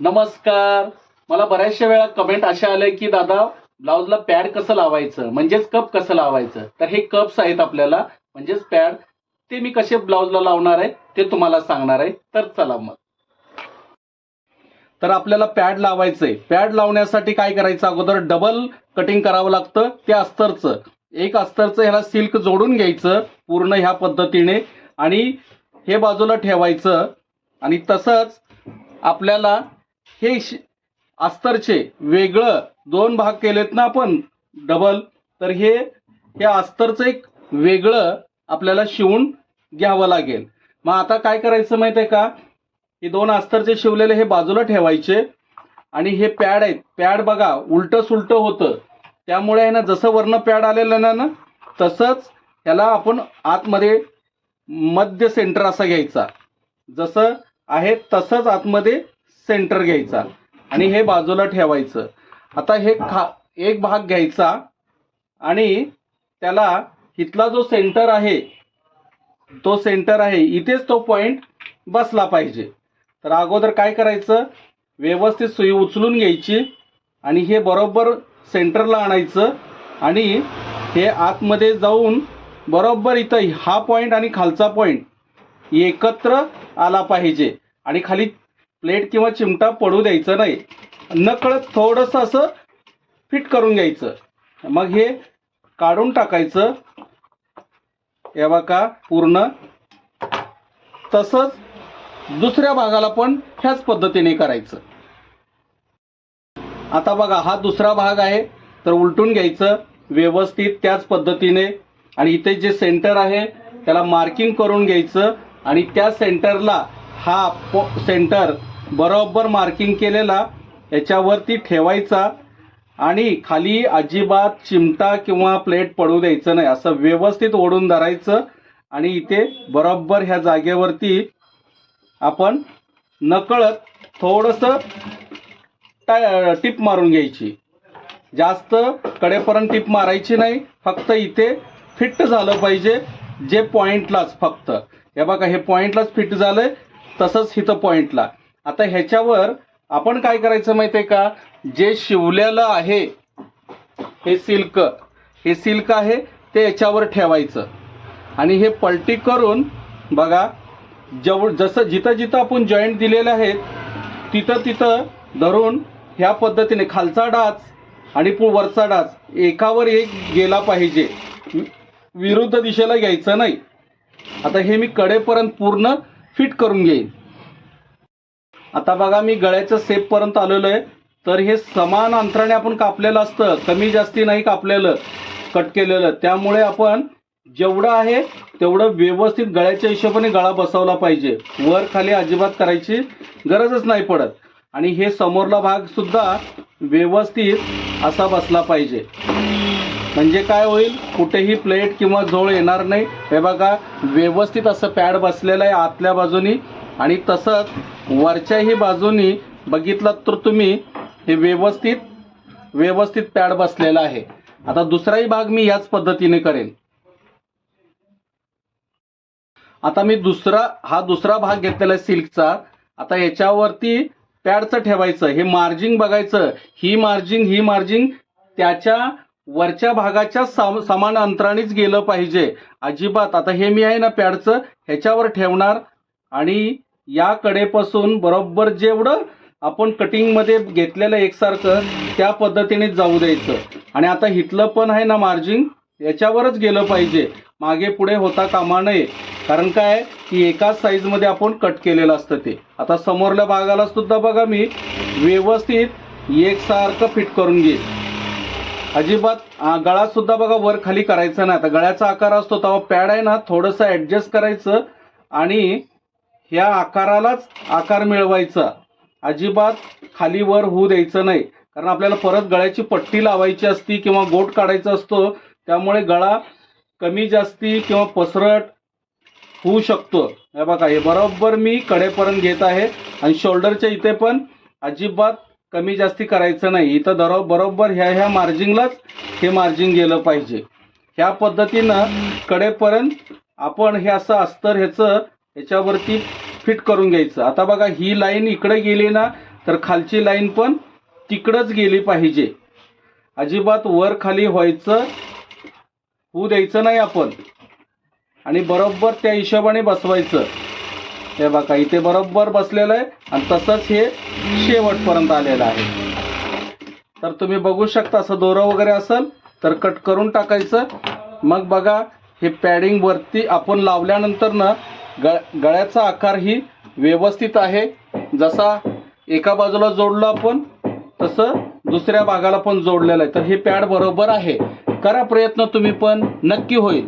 नमस्कार. मला बऱ्याचशा वेळा कमेंट अशा आल्या की दादा ब्लाऊजला पॅड कसं लावायचं? म्हणजेच कप कसं लावायचं? तर हे कप्स आहेत आपल्याला. म्हणजेच पॅड ते मी कसे ब्लाऊजला लावणार आहे ते तुम्हाला सांगणार आहे. तर चला मग. तर आपल्याला पॅड लावायचंय. पॅड लावण्यासाठी काय करायचं? अगोदर डबल कटिंग करावं लागतं. ते अस्तरचं. एक अस्तरचं ह्याला सिल्क जोडून घ्यायचं पूर्ण ह्या पद्धतीने. आणि हे बाजूला ठेवायचं. आणि तसंच आपल्याला हे अस्तरचे वेगळं दोन भाग केलेत ना आपण डबल तर हे हे अस्तरचं एक वेगळं आपल्याला शिवून घ्यावं लागेल. मग आता काय करायचं माहिती आहे का? हे दोन अस्तरचे शिवलेले हे बाजूला ठेवायचे आणि हे पॅड आहेत. पॅड बघा उलटं सुलटं होतं. त्यामुळे आहे ना जसं वर्ण पॅड आलेलं ना ना तसंच ह्याला आपण आतमध्ये मध्य सेंटर असा घ्यायचा. जसं आहे तसंच आतमध्ये सेंटर घ्यायचा आणि हे बाजूला ठेवायचं. आता हे खा एक भाग घ्यायचा आणि त्याला इथला जो सेंटर आहे तो सेंटर आहे इथेच तो पॉइंट बसला पाहिजे. तर अगोदर काय करायचं? व्यवस्थित सुई उचलून घ्यायची आणि हे बरोबर सेंटरला आणायचं आणि हे आतमध्ये जाऊन बरोबर इथं हा पॉईंट आणि खालचा पॉईंट एकत्र आला पाहिजे. आणि खाली प्लेट किंवा चिमटा पडू द्यायचं नाही. नकळत थोडंसं असं फिट करून घ्यायचं. मग हे काढून टाकायचं. या बघा पूर्ण. तसंच दुसऱ्या भागाला पण ह्याच पद्धतीने करायचं. आता बघा हा दुसरा भाग आहे. तर उलटून घ्यायचं व्यवस्थित त्याच पद्धतीने. आणि इथे जे सेंटर आहे त्याला मार्किंग करून घ्यायचं. आणि त्या सेंटरला हा सेंटर बरोबर मार्किंग केलेला याच्यावरती ठेवायचा आणि खाली अजिबात चिमटा किंवा प्लेट पडू द्यायचं नाही. असं व्यवस्थित ओढून धरायचं आणि इथे बरोबर ह्या जागेवरती आपण नकळत थोडंसं टा टिप मारून घ्यायची. जास्त कडेपर्यंत टिप मारायची नाही. फक्त इथे फिट झालं पाहिजे. जे पॉईंटलाच फक्त. हे बघा हे पॉईंटलाच फिट झालं आहे तसंच इथं पॉईंटला आता ह्याच्यावर आपण काय करायचं माहिती आहे का? जे शिवलेलं आहे हे सिल्क हे सिल्क आहे ते याच्यावर ठेवायचं. आणि हे पलटी करून बघा जेव जसं जिथं जिथं आपण जॉईंट दिलेले आहेत तिथं तिथं धरून ह्या पद्धतीने खालचा डाच आणि पु वरचा डाच एकावर एक गेला पाहिजे. वि- विरुद्ध दिशेला घ्यायचं नाही. आता हे मी कडेपर्यंत पूर्ण फिट करून घेईन. आता बघा मी गळ्याच्या सेपपर्यंत आलेलो आहे. तर हे समान अंतराने आपण कापलेलं असतं. कमी जास्ती नाही कापलेलं कट केलेलं. त्यामुळे आपण जेवढं आहे तेवढं व्यवस्थित गळ्याच्या हिशोबाने गळा बसवला पाहिजे. वर खाली अजिबात करायची गरजच नाही पडत. आणि हे समोरला भाग सुद्धा व्यवस्थित असा बसला पाहिजे. म्हणजे काय होईल? कुठेही प्लेट किंवा झोळ येणार नाही. हे बघा व्यवस्थित असं पॅड बसलेलं आहे आतल्या बाजूनी. आणि तसंच वरच्याही बाजूनी बघितलं तर तुम्ही हे व्यवस्थित व्यवस्थित पॅड बसलेला आहे. आता दुसराही भाग मी याच पद्धतीने करेन. आता मी दुसरा हा दुसरा भाग घेतलेला आहे सिल्कचा. आता याच्यावरती पॅडचं ठेवायचं हे मार्जिंग बघायचं. ही मार्जिंग ही मार्जिंग त्याच्या वरच्या भागाच्या सम समान अंतरानेच गेलं पाहिजे. अजिबात. आता हे मी आहे ना पॅडचं ह्याच्यावर ठेवणार आणि या कडेपासून बरोबर जेवढं आपण कटिंगमध्ये घेतलेलं एकसारखं त्या पद्धतीने जाऊ द्यायचं. आणि आता हिथलं पण आहे ना मार्जिन याच्यावरच गेलं पाहिजे. मागे पुढे होता कामा नये. कारण काय? की एकाच साईजमध्ये आपण कट केलेलं असतं ते. आता समोरल्या भागाला सुद्धा बघा मी व्यवस्थित एकसारखं फिट करून घेईन अजिबात गळासुद्धा बघा वर खाली करायचा नाही. आता गळ्याचा आकार असतो तेव्हा पॅड आहे ना थोडंसं ॲडजस्ट करायचं आणि ह्या आकारालाच आकार मिळवायचा. अजिबात खाली वर होऊ द्यायचं नाही. कारण आपल्याला परत गळ्याची पट्टी लावायची असती किंवा गोट काढायचा असतो त्यामुळे गळा कमी जास्ती किंवा पसरट होऊ शकतो. हे बघा हे बरोबर मी कडेपर्यंत घेत आहे आणि शोल्डरच्या इथे पण अजिबात कमी जास्ती करायचं नाही. इथं दरो बरोबर ह्या ह्या मार्जिंगलाच हे मार्जिंग गेलं पाहिजे. ह्या पद्धतीनं कडेपर्यंत आपण हे असं अस्तर ह्याचं याच्यावरती फिट करून घ्यायचं. आता बघा ही लाईन इकडे गेली ना तर खालची लाईन पण तिकडंच गेली पाहिजे. अजिबात वर खाली व्हायचं होऊ द्यायचं नाही आपण. आणि बरोबर त्या हिशोबाने बसवायचं. हे बघा इथे बरोबर बसलेलं आहे आणि तसंच हे शेवटपर्यंत आलेलं आहे. तर तुम्ही बघू शकता असं दोरं वगैरे असेल तर कट करून टाकायचं. मग बघा हे पॅडिंग वरती आपण लावल्यानंतर ना ग गळ्याचा आकार ही व्यवस्थित आहे. जसा एका बाजूला जोडलं आपण तसं दुसऱ्या भागाला पण जोडलेलं आहे. तर हे पॅड बरोबर आहे. करा प्रयत्न तुम्ही पण. नक्की होईल.